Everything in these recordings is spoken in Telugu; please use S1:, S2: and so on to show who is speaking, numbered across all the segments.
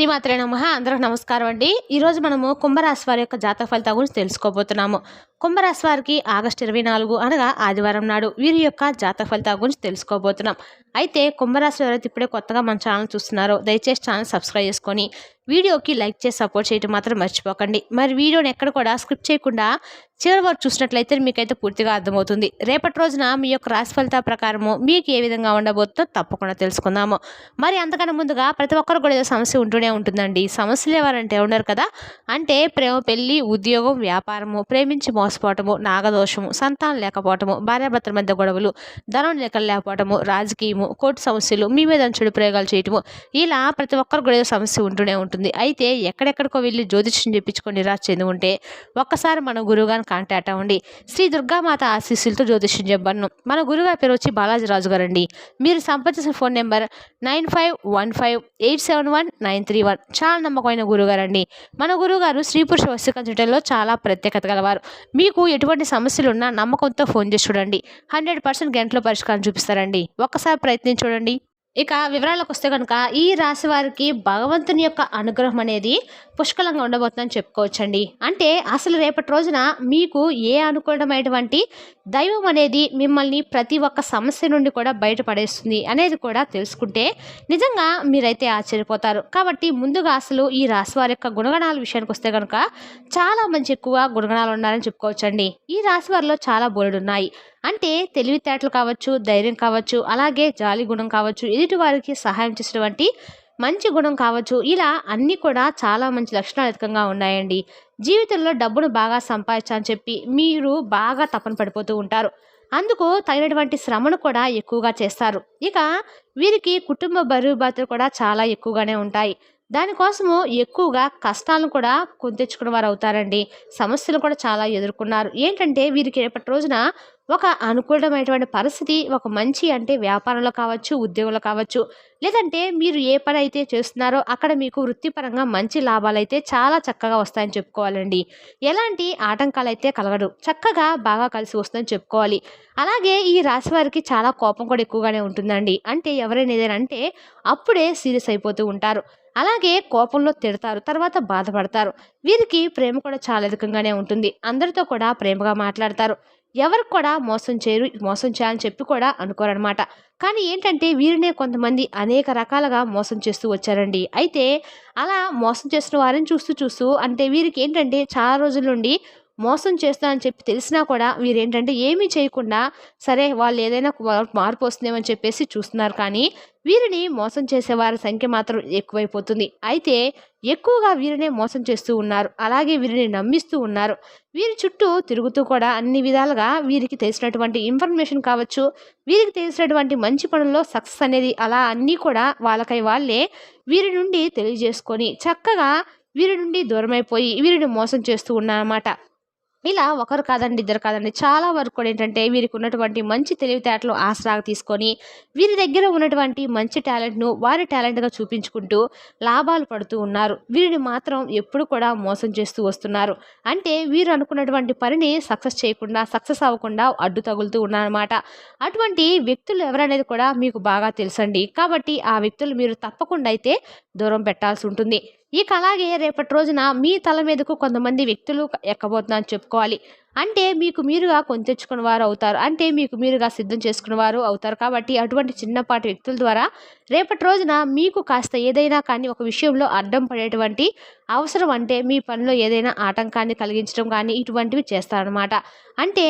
S1: శ్రీమాత్రే నమ. అందరికి నమస్కారం అండి. ఈరోజు మనము కుంభరాశి వారి యొక్క జాతక ఫలితాల గురించి తెలుసుకోబోతున్నాము. కుంభరాశి వారికి ఆగస్టు ఇరవై నాలుగు అనగా ఆదివారం నాడు వీరి యొక్క జాతక ఫలితాల గురించి తెలుసుకోబోతున్నాం. అయితే కుంభరాశి ఎవరైతే ఇప్పుడే కొత్తగా మన ఛానల్ చూస్తున్నారో దయచేసి ఛానల్ సబ్స్క్రైబ్ చేసుకొని వీడియోకి లైక్ చేసి సపోర్ట్ చేయడం మాత్రం మర్చిపోకండి. మరి వీడియోని ఎక్కడ కూడా స్క్రిప్ట్ చేయకుండా చివరి వరకు చూసినట్లయితే మీకైతే పూర్తిగా అర్థమవుతుంది. రేపటి రోజున మీ యొక్క రాశి ఫలితాల ప్రకారము మీకు ఏ విధంగా ఉండబోతుందో తప్పకుండా తెలుసుకుందాము. మరి అంతకన్నా ముందుగా ప్రతి ఒక్కరు కూడా ఏదో సమస్య ఉంటూనే ఉంటుందండి. సమస్యలు ఎవరంటే ఉన్నారు కదా? అంటే ప్రేమ పెళ్ళి ఉద్యోగం వ్యాపారము ప్రేమించి మోసపోవటము నాగదోషము సంతానం లేకపోవటము భార్యాభర్తల మధ్య గొడవలు ధనం లేక లేకపోవటము రాజకీయము కోర్టు సమస్యలు మీ మీద చెడు ప్రయోగాలు చేయటము ఇలా ప్రతి ఒక్కరు కూడా ఏదో సమస్య ఉంటూనే ఉంటుంది. అయితే ఎక్కడెక్కడికో వెళ్ళి జ్యోతిష్యం చెప్పించుకొని నిరాశ చెంది ఉంటే ఒక్కసారి మన గురువుగారిని కాంటాక్ట్ అవ్వండి. శ్రీ దుర్గామాత ఆశీస్సులతో జ్యోతిష్యం చెప్పను మన గురుగారి పేరు వచ్చి బాలాజీ రాజు గారండి మీరు సంప్రదించిన phone number nine five one five eight seven one nine three one. చాలా నమ్మకమైన గురుగారండి. మన గురుగారు స్త్రీ పురుష వస్తు చాలా ప్రత్యేకత గలవారు. మీకు ఎటువంటి సమస్యలు ఉన్నా నమ్మకంతో ఫోన్ చేసి చూడండి. హండ్రెడ్ పర్సెంట్ గంటలో పరిష్కారం చూపిస్తారండి. ఒక్కసారి ప్రయత్నించి చూడండి. ఇక వివరాలకు వస్తే కనుక ఈ రాశి వారికి భగవంతుని యొక్క అనుగ్రహం అనేది పుష్కలంగా ఉండబోతుందని చెప్పుకోవచ్చండి. అంటే అసలు రేపటి రోజున మీకు ఏ అనుకూలమైనటువంటి దైవం అనేది మిమ్మల్ని ప్రతి ఒక్క సమస్య నుండి కూడా బయటపడేస్తుంది అనేది కూడా తెలుసుకుంటే నిజంగా మీరైతే ఆశ్చర్యపోతారు. కాబట్టి ముందుగా అసలు ఈ రాశి వారి యొక్క గుణగణాల విషయానికి వస్తే కనుక చాలా మంచి ఎక్కువ గుణగణాలు ఉన్నారని చెప్పుకోవచ్చండి. ఈ రాశి వారిలో చాలా బోలెడు ఉన్నాయి. అంటే తెలివితేటలు కావచ్చు ధైర్యం కావచ్చు అలాగే జాలి గుణం కావచ్చు ఎదుటి వారికి సహాయం చేసినటువంటి మంచి గుణం కావచ్చు. ఇలా అన్నీ కూడా చాలా మంచి లక్షణాలు అధికంగా ఉన్నాయండి. జీవితంలో డబ్బును బాగా సంపాదించని చెప్పి మీరు బాగా తపన పడిపోతూ ఉంటారు. అందుకు తగినటువంటి శ్రమను కూడా ఎక్కువగా చేస్తారు. ఇక వీరికి కుటుంబ బరువు బాధ్యతలు కూడా చాలా ఎక్కువగానే ఉంటాయి. దానికోసము ఎక్కువగా కష్టాలను కూడా కొంతెచ్చుకున్న వారు అవుతారండి. సమస్యలు కూడా చాలా ఎదుర్కొన్నారు. ఏంటంటే వీరికి రేపటి రోజున ఒక అనుకూలమైనటువంటి పరిస్థితి ఒక మంచి అంటే వ్యాపారంలో కావచ్చు ఉద్యోగంలో కావచ్చు లేదంటే మీరు ఏ పని అయితే చేస్తున్నారో అక్కడ మీకు వృత్తిపరంగా మంచి లాభాలు అయితే చాలా చక్కగా వస్తాయని చెప్పుకోవాలండి. ఎలాంటి ఆటంకాలు అయితే కలగడు చక్కగా బాగా కలిసి వస్తుందని చెప్పుకోవాలి. అలాగే ఈ రాశి వారికి చాలా కోపం కూడా ఎక్కువగానే ఉంటుందండి. అంటే ఎవరైనా ఏదైనా అంటే అప్పుడే సీరియస్ అయిపోతూ ఉంటారు. అలాగే కోపంలో తిడతారు తర్వాత బాధపడతారు. వీరికి ప్రేమ కూడా చాలా అధికంగానే ఉంటుంది. అందరితో కూడా ప్రేమగా మాట్లాడతారు. ఎవరికి కూడా మోసం చేయరు మోసం చేయాలని చెప్పి కూడా అనుకోరనమాట కానీ ఏంటంటే వీరినే కొంతమంది అనేక రకాలుగా మోసం చేస్తూ వచ్చారండి. అయితే అలా మోసం చేసిన వారిని చూస్తూ చూస్తూ అంటే వీరికి ఏంటంటే చాలా రోజుల నుండి మోసం చేస్తానని చెప్పి తెలిసినా కూడా వీరేంటంటే ఏమీ చేయకుండా సరే వాళ్ళు ఏదైనా మార్పు వస్తుందేమని చెప్పేసి చూస్తున్నారు. కానీ వీరిని మోసం చేసేవారి సంఖ్య మాత్రం ఎక్కువైపోతుంది. అయితే ఎక్కువగా వీరినే మోసం చేస్తూ ఉన్నారు. అలాగే వీరిని నమ్మిస్తూ ఉన్నారు. వీరి చుట్టూ తిరుగుతూ కూడా అన్ని విధాలుగా వీరికి తెలిసినటువంటి ఇన్ఫర్మేషన్ కావచ్చు వీరికి తెలిసినటువంటి మంచి పనుల్లో సక్సెస్ అనేది అలా అన్నీ కూడా వాళ్ళకై వాళ్ళే వీరి నుండి తెలియజేసుకొని చక్కగా వీరి నుండి దూరమైపోయి వీరిని మోసం చేస్తూ ఉన్నారన్నమాట. ఇలా ఒకరు కాదండి ఇద్దరు కాదండి. చాలా వరకు కూడా ఏంటంటే వీరికి ఉన్నటువంటి మంచి తెలివితేటలు ఆసరాగా తీసుకొని వీరి దగ్గర ఉన్నటువంటి మంచి టాలెంట్ను వారి టాలెంట్గా చూపించుకుంటూ లాభాలు పడుతూ ఉన్నారు. వీరిని మాత్రం ఎప్పుడు కూడా మోసం చేస్తూ వస్తున్నారు. అంటే వీరు అనుకున్నటువంటి పనిని సక్సెస్ చేయకుండా సక్సెస్ అవ్వకుండా అడ్డు తగులుతూ ఉన్నారన్నమాట. అటువంటి వ్యక్తులు ఎవరనేది కూడా మీకు బాగా తెలుసండి. కాబట్టి ఆ వ్యక్తులు మీరు తప్పకుండా అయితే దూరం పెట్టాల్సి ఉంటుంది. ఇక అలాగే రేపటి రోజున మీ తల మీదకు కొంతమంది వ్యక్తులు ఎక్కబోతున్నారని చెప్పుకోవాలి. అంటే మీకు మీరుగా కొంచెచ్చుకున్న వారు అవుతారు. అంటే మీకు మీరుగా సిద్ధం చేసుకున్న వారు అవుతారు. కాబట్టి అటువంటి చిన్నపాటి వ్యక్తుల ద్వారా రేపటి రోజున మీకు కాస్త ఏదైనా కానీ ఒక విషయంలో అడ్డం పడేటువంటి అవసరం అంటే మీ పనిలో ఏదైనా ఆటంకాన్ని కలిగించడం కానీ ఇటువంటివి చేస్తారనమాట అంటే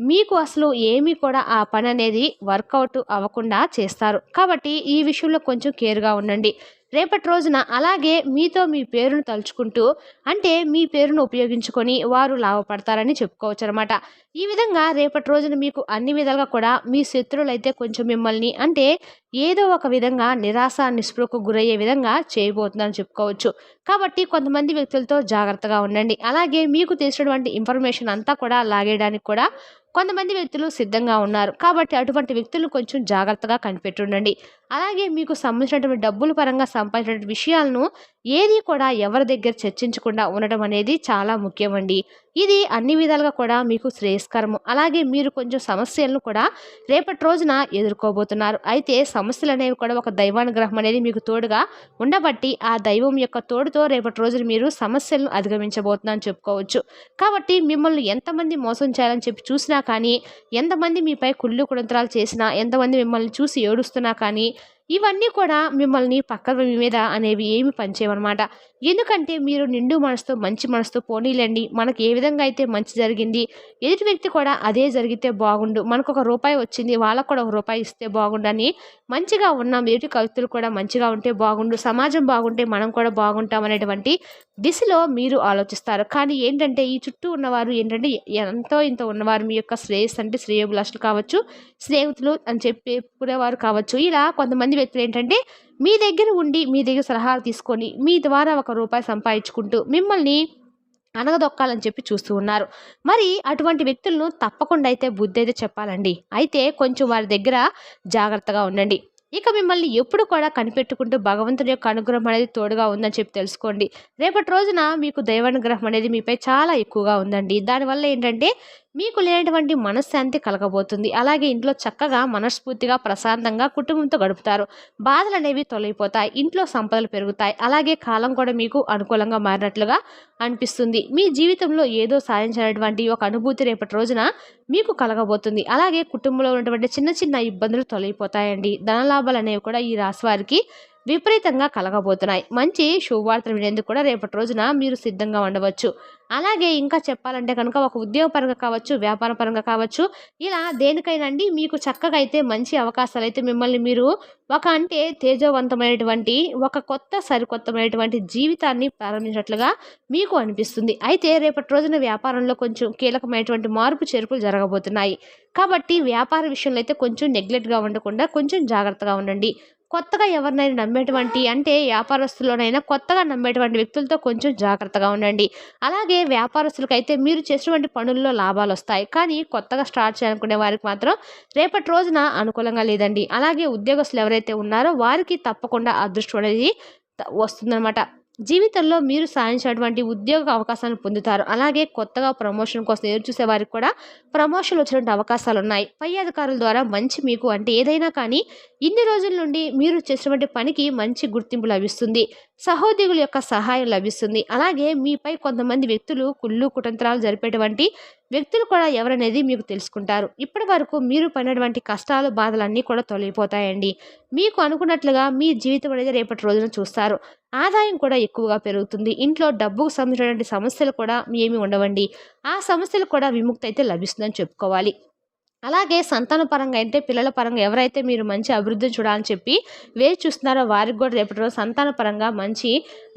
S1: మీకు అసలు ఏమీ కూడా ఆ పని అనేది వర్కౌట్ అవ్వకుండా చేస్తారు. కాబట్టి ఈ విషయంలో కొంచెం కేర్గా ఉండండి. రేపటి రోజున అలాగే మీతో మీ పేరును తలుచుకుంటూ అంటే మీ పేరును ఉపయోగించుకొని వారు లాభపడతారని చెప్పుకోవచ్చు అనమాట ఈ విధంగా రేపటి రోజున మీకు అన్ని విధాలుగా కూడా మీ శత్రువులైతే కొంచెం మిమ్మల్ని అంటే ఏదో ఒక విధంగా నిరాశ నిస్పృహకు గురయ్యే విధంగా చేయబోతుందని చెప్పుకోవచ్చు. కాబట్టి కొంతమంది వ్యక్తులతో జాగ్రత్తగా ఉండండి. అలాగే మీకు తెలిసినటువంటి ఇన్ఫర్మేషన్ అంతా కూడా లాగేయడానికి కూడా కొంతమంది వ్యక్తులు సిద్ధంగా ఉన్నారు. కాబట్టి అటువంటి వ్యక్తులు కొంచెం జాగ్రత్తగా కనిపెట్టుండండి అలాగే మీకు సంబంధించినటువంటి డబ్బుల పరంగా సంపాదించిన విషయాలను ఏది కూడా ఎవరి దగ్గర చర్చించకుండా ఉండడం అనేది చాలా ముఖ్యమండి. ఇది అన్ని విధాలుగా కూడా మీకు శ్రేయస్కరము. అలాగే మీరు కొంచెం సమస్యలను కూడా రేపటి రోజున ఎదుర్కోబోతున్నారు. అయితే సమస్యలు అనేవి కూడా ఒక దైవానుగ్రహం అనేది మీకు తోడుగా ఉండబట్టి ఆ దైవం యొక్క తోడుతో రేపటి రోజున మీరు సమస్యలను అధిగమించబోతున్నారని చెప్పుకోవచ్చు. కాబట్టి మిమ్మల్ని ఎంతమంది మోసం చేయాలని చెప్పి చూసినా కానీ ఎంతమంది మీపై కుళ్ళు కుడంతరాలు చేసినా ఎంతమంది మిమ్మల్ని చూసి ఏడుస్తున్నా కానీ ఇవన్నీ కూడా మిమ్మల్ని పక్కన మీద అనేవి ఏమి పనిచేయమన్నమాట ఎందుకంటే మీరు నిండు మనసుతో మంచి మనసుతో పోనీలండి. మనకి ఏ విధంగా అయితే మంచి జరిగింది ఎదుటి వ్యక్తి కూడా అదే జరిగితే బాగుండు. మనకు ఒక రూపాయి వచ్చింది వాళ్ళకు కూడా ఒక రూపాయి ఇస్తే బాగుండని మంచిగా ఉన్నాం ఎదుటి కవితలు కూడా మంచిగా ఉంటే బాగుండు. సమాజం బాగుంటే మనం కూడా బాగుంటాం అనేటువంటి దిశలో మీరు ఆలోచిస్తారు. కానీ ఏంటంటే ఈ చుట్టూ ఉన్నవారు ఏంటంటే ఎంతో ఇంత ఉన్నవారు. మీ యొక్క శ్రేయస్ అంటే శ్రేయభిలాషులు కావచ్చు స్నేహితులు అని చెప్పి కావచ్చు. ఇలా కొంతమంది వ్యక్తులు ఏంటంటే మీ దగ్గర ఉండి మీ దగ్గర సలహాలు తీసుకొని మీ ద్వారా ఒక రూపాయి సంపాదించుకుంటూ మిమ్మల్ని అనగదొక్కాలని చెప్పి చూస్తూ ఉన్నారు. మరి అటువంటి వ్యక్తులను తప్పకుండా అయితే బుద్ధి అయితే చెప్పాలండి. అయితే కొంచెం వారి దగ్గర జాగ్రత్తగా ఉండండి. ఇక మిమ్మల్ని ఎప్పుడు కూడా కనిపెట్టుకుంటూ భగవంతుని యొక్క అనుగ్రహం అనేది తోడుగా ఉందని చెప్పి తెలుసుకోండి. రేపటి రోజున మీకు దైవానుగ్రహం అనేది మీపై చాలా ఎక్కువగా ఉందండి. దానివల్ల ఏంటంటే మీకు లేనటువంటి మనశ్శాంతి కలగబోతుంది. అలాగే ఇంట్లో చక్కగా మనస్ఫూర్తిగా ప్రశాంతంగా కుటుంబంతో గడుపుతారు. బాధలు అనేవి తొలగిపోతాయి. ఇంట్లో సంపదలు పెరుగుతాయి. అలాగే కాలం కూడా మీకు అనుకూలంగా మారినట్లుగా అనిపిస్తుంది. మీ జీవితంలో ఏదో సాధించినటువంటి ఒక అనుభూతి రేపటి రోజున మీకు కలగబోతుంది. అలాగే కుటుంబంలో ఉన్నటువంటి చిన్న చిన్న ఇబ్బందులు తొలగిపోతాయండి. ధనలాభాలు అనేవి కూడా ఈ రాశి వారికి విపరీతంగా కలగబోతున్నాయి. మంచి శుభవార్తలు వినేందుకు కూడా రేపటి రోజున మీరు సిద్ధంగా ఉండవచ్చు. అలాగే ఇంకా చెప్పాలంటే కనుక ఒక ఉద్యోగపరంగా కావచ్చు వ్యాపారపరంగా కావచ్చు ఇలా దేనికైనా అండి మీకు చక్కగా అయితే మంచి అవకాశాలు అయితే మిమ్మల్ని మీరు ఒక అంటే తేజవంతమైనటువంటి ఒక కొత్త సరికొత్తమైనటువంటి జీవితాన్ని ప్రారంభించినట్లుగా మీకు అనిపిస్తుంది. అయితే రేపటి రోజున వ్యాపారంలో కొంచెం కీలకమైనటువంటి మార్పు చేర్పులు జరగబోతున్నాయి. కాబట్టి వ్యాపార విషయంలో అయితే కొంచెం నెగ్లెక్ట్గా ఉండకుండా కొంచెం జాగ్రత్తగా ఉండండి. కొత్తగా ఎవరినైనా నమ్మేటువంటి అంటే వ్యాపారస్తుల్లోనైనా కొత్తగా నమ్మేటువంటి వ్యక్తులతో కొంచెం జాగ్రత్తగా ఉండండి. అలాగే వ్యాపారస్తులకైతే మీరు చేసినటువంటి పనుల్లో లాభాలు వస్తాయి. కానీ కొత్తగా స్టార్ట్ చేయాలనుకునే వారికి మాత్రం రేపటి రోజున అనుకూలంగా లేదండి. అలాగే ఉద్యోగస్తులు ఎవరైతే ఉన్నారో వారికి తప్పకుండా అదృష్టం అనేది వస్తుందన్నమాట. జీవితంలో మీరు సాధించినటువంటి ఉద్యోగ అవకాశాలను పొందుతారు. అలాగే కొత్తగా ప్రమోషన్ కోసం ఎదురు చూసే వారికి కూడా ప్రమోషన్లు వచ్చినటువంటి అవకాశాలు ఉన్నాయి. పై అధికారుల ద్వారా మంచి మీకు అంటే ఏదైనా కానీ ఇన్ని రోజుల నుండి మీరు చేసినటువంటి పనికి మంచి గుర్తింపు లభిస్తుంది. సహోద్యోగుల యొక్క సహాయం లభిస్తుంది. అలాగే మీపై కొంతమంది వ్యక్తులు కుళ్ళు కుటంత్రాలు జరిపేటువంటి వ్యక్తులు కూడా ఎవరనేది మీకు తెలుసుకుంటారు. ఇప్పటి వరకు మీరు పడినటువంటి కష్టాలు బాధలన్నీ కూడా తొలగిపోతాయండి. మీకు అనుకున్నట్లుగా మీ జీవితం అనేది రేపటి రోజున చూస్తారు. ఆదాయం కూడా ఎక్కువగా పెరుగుతుంది. ఇంట్లో డబ్బుకు సంబంధించినటువంటి సమస్యలు కూడా ఏమి ఉండవండి. ఆ సమస్యలు కూడా విముక్తి అయితే లభిస్తుందని చెప్పుకోవాలి. అలాగే సంతాన పరంగా అంటే పిల్లల పరంగా ఎవరైతే మీరు మంచి అభివృద్ధిని చూడాలని చెప్పి వేచి చూస్తున్నారో వారికి కూడా రేపటి రోజు సంతాన పరంగా మంచి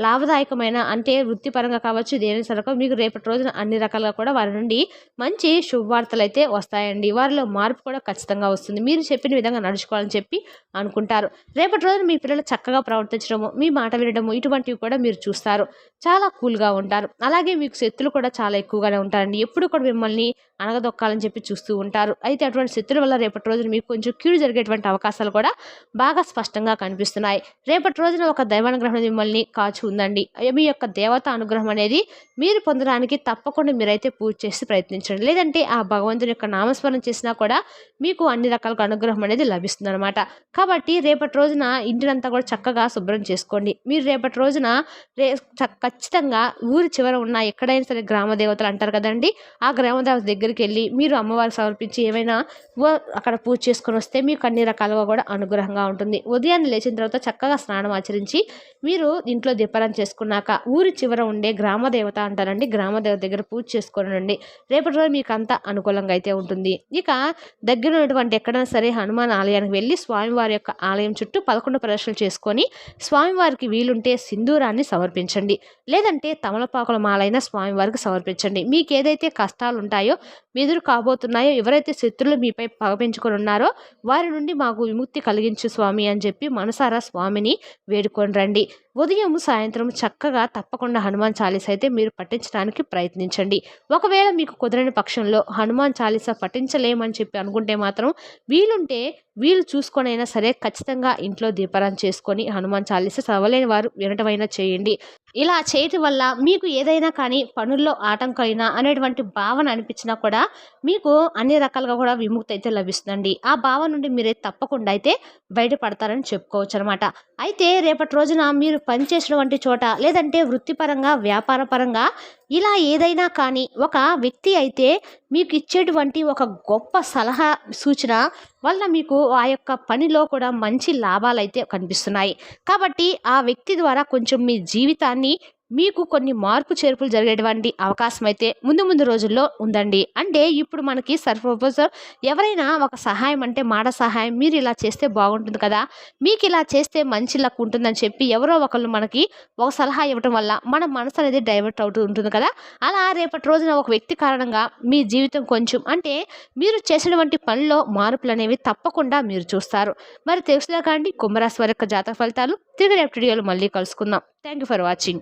S1: లాభదాయకమైన అంటే వృత్తిపరంగా కావచ్చు దేని సరకు మీకు రేపటి రోజున అన్ని రకాలుగా కూడా వారి నుండి మంచి శుభవార్తలు అయితే వస్తాయండి. వారిలో మార్పు కూడా ఖచ్చితంగా వస్తుంది. మీరు చెప్పిన విధంగా నడుచుకోవాలని చెప్పి అనుకుంటారు. రేపటి రోజున మీ పిల్లలు చక్కగా ప్రవర్తించడము మీ మాట వినడము ఇటువంటివి కూడా మీరు చూస్తారు. చాలా కూల్గా ఉంటారు. అలాగే మీకు శత్రులు కూడా చాలా ఎక్కువగానే ఉంటారండి. ఎప్పుడు కూడా మిమ్మల్ని అనగదొక్కాలని చెప్పి చూస్తూ ఉంటారు. అయితే అటువంటి శత్రుల వల్ల రేపటి రోజున మీకు కొంచెం కీడు జరిగేటువంటి అవకాశాలు కూడా బాగా స్పష్టంగా కనిపిస్తున్నాయి. రేపటి రోజున ఒక దైవానుగ్రహం మిమ్మల్ని కాచు ఉందండి. మీ యొక్క దేవత అనుగ్రహం అనేది మీరు పొందడానికి తప్పకుండా మీరైతే పూజ చేసి ప్రయత్నించండి. లేదంటే ఆ భగవంతుని యొక్క నామస్మరణ చేసినా కూడా మీకు అన్ని రకాలుగా అనుగ్రహం అనేది లభిస్తుంది అనమాట కాబట్టి రేపటి రోజున ఇంటినంతా కూడా చక్కగా శుభ్రం చేసుకోండి. మీరు రేపటి రోజున రే ఖచ్చితంగా ఊరి చివర ఉన్న ఎక్కడైనా సరే గ్రామ దేవతలు అంటారు కదండి. ఆ గ్రామ దేవత దగ్గరికి వెళ్ళి మీరు అమ్మవారికి సమర్పించి ఏమైనా అక్కడ పూజ చేసుకొని వస్తే మీకు అన్ని రకాలుగా కూడా అనుగ్రహంగా ఉంటుంది. ఉదయాన్నే లేచిన తర్వాత చక్కగా స్నానం ఆచరించి మీరు ఇంట్లో దీపారం చేసుకున్నాక ఊరి చివర ఉండే గ్రామ దేవత అంటారండి గ్రామదేవత దగ్గర పూజ చేసుకోనండి రేపటి రోజు మీకు అంతా అనుకూలంగా అయితే ఉంటుంది. ఇక దగ్గర ఉన్నటువంటి ఎక్కడైనా సరే హనుమాన్ ఆలయానికి వెళ్ళి స్వామివారి యొక్క ఆలయం చుట్టూ పదకొండు ప్రదర్శనలు చేసుకొని స్వామివారికి వీలుంటే సింధూరాన్ని సమర్పించండి. లేదంటే తమలపాకుల మాలైన స్వామివారికి సమర్పించండి. మీకు ఏదైతే కష్టాలు ఉంటాయో ఎదురు కాబోతున్నాయో ఎవరైతే శత్రులు మీపై పగ పెంచుకొని ఉన్నారో వారి నుండి మాకు విముక్తి కలిగించు స్వామి అని చెప్పి మనసారా స్వామిని వేడుకొని రండి. ఉదయం సాయంత్రం చక్కగా తప్పకుండా హనుమాన్ చాలీస అయితే మీరు పఠించడానికి ప్రయత్నించండి. ఒకవేళ మీకు కుదరని పక్షంలో హనుమాన్ చాలీస పఠించలేమని చెప్పి అనుకుంటే మాత్రం వీలుంటే వీలు చూసుకొనైనా సరే ఖచ్చితంగా ఇంట్లో దీపారాన్ని చేసుకొని హనుమాన్ చాలీస చదవలేని వారు వినటమైనా చేయండి. ఇలా చేయటం వల్ల మీకు ఏదైనా కానీ పనుల్లో ఆటంకమైనా అనేటువంటి భావన అనిపించినా కూడా మీకు అన్ని రకాలుగా కూడా విముక్తి అయితే లభిస్తుందండి. ఆ భావన నుండి మీరైతే తప్పకుండా అయితే బయటపడతారని చెప్పుకోవచ్చు అనమాట అయితే రేపటి రోజున మీరు పనిచేసినటువంటి చోట లేదంటే వృత్తిపరంగా వ్యాపారపరంగా ఇలా ఏదైనా కానీ ఒక వ్యక్తి అయితే మీకు ఇచ్చేటువంటి ఒక గొప్ప సలహా సూచన వల్ల మీకు ఆ యొక్క పనిలో కూడా మంచి లాభాలు అయితే కనిపిస్తున్నాయి. కాబట్టి ఆ వ్యక్తి ద్వారా కొంచెం మీ జీవితాన్ని మీకు కొన్ని మార్పు చేర్పులు జరిగేటువంటి అవకాశం అయితే ముందు ముందు రోజుల్లో ఉందండి. అంటే ఇప్పుడు మనకి సర్ప్రపోజర్ ఎవరైనా ఒక సహాయం అంటే మాట సహాయం మీరు ఇలా చేస్తే బాగుంటుంది కదా. మీకు ఇలా చేస్తే మంచి లక్ ఉంటుందని చెప్పి ఎవరో ఒకళ్ళు మనకి ఒక సలహా ఇవ్వటం వల్ల మన మనసు అనేది డైవర్ట్ అవుతూ ఉంటుంది కదా. అలా రేపటి రోజున ఒక వ్యక్తి కారణంగా మీ జీవితం కొంచెం అంటే మీరు చేసినటువంటి పనిలో మార్పులు అనేవి తప్పకుండా మీరు చూస్తారు. మరి తెలుసుదా కాండి కుంభరాశి వారి యొక్క జాతక ఫలితాలు. తిరిగి రేపు వీడియోలు మళ్ళీ కలుసుకుందాం. Thank you for watching